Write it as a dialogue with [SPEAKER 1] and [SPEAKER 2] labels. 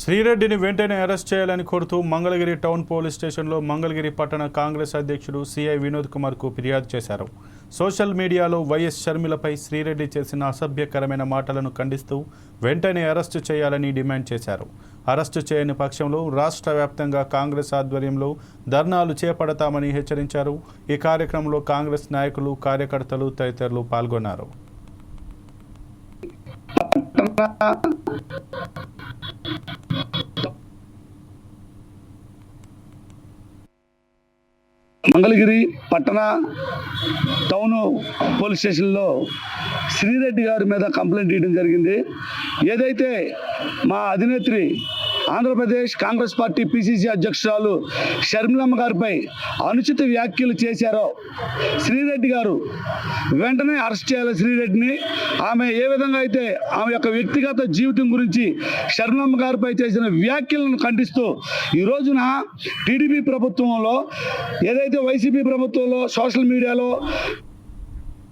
[SPEAKER 1] శ్రీరెడ్డిని వెంటనే అరెస్ట్ చేయాలని కోరుతూ మంగళగిరి టౌన్ పోలీస్ స్టేషన్లో మంగళగిరి పట్టణ కాంగ్రెస్ అధ్యక్షుడు సిఐ వినోద్ కుమార్కు ఫిర్యాదు చేశారు. సోషల్ మీడియాలో వైఎస్ షర్మిలపై శ్రీరెడ్డి చేసిన అసభ్యకరమైన మాటలను ఖండిస్తూ వెంటనే అరెస్టు చేయాలని డిమాండ్ చేశారు. అరెస్టు చేయని పక్షంలో రాష్ట్ర వ్యాప్తంగా కాంగ్రెస్ ఆధ్వర్యంలో ధర్నాలు చేపడతామని హెచ్చరించారు. ఈ కార్యక్రమంలో కాంగ్రెస్ నాయకులు కార్యకర్తలు తదితరులు పాల్గొన్నారు.
[SPEAKER 2] మంగళగిరి పట్టణ టౌన్ పోలీస్ స్టేషన్లో శ్రీరెడ్డి గారి మీద కంప్లైంట్ ఇవ్వడం జరిగింది. ఏదైతే మా అధినేత్రి ఆంధ్రప్రదేశ్ కాంగ్రెస్ పార్టీ పిసిసి అధ్యక్షురాలు షర్మిలమ్మ గారిపై అనుచిత వ్యాఖ్యలు చేశారో శ్రీరెడ్డి గారు. వెంటనే అరెస్ట్ చేయాలి శ్రీరెడ్డిని. ఆమె ఏ విధంగా అయితే ఆమె యొక్క వ్యక్తిగత జీవితం గురించి షర్మిలమ్మ గారిపై చేసిన వ్యాఖ్యలను ఖండిస్తూ ఈ రోజున టీడీపీ ప్రభుత్వంలో ఏదైతే వైసీపీ ప్రభుత్వంలో సోషల్ మీడియాలో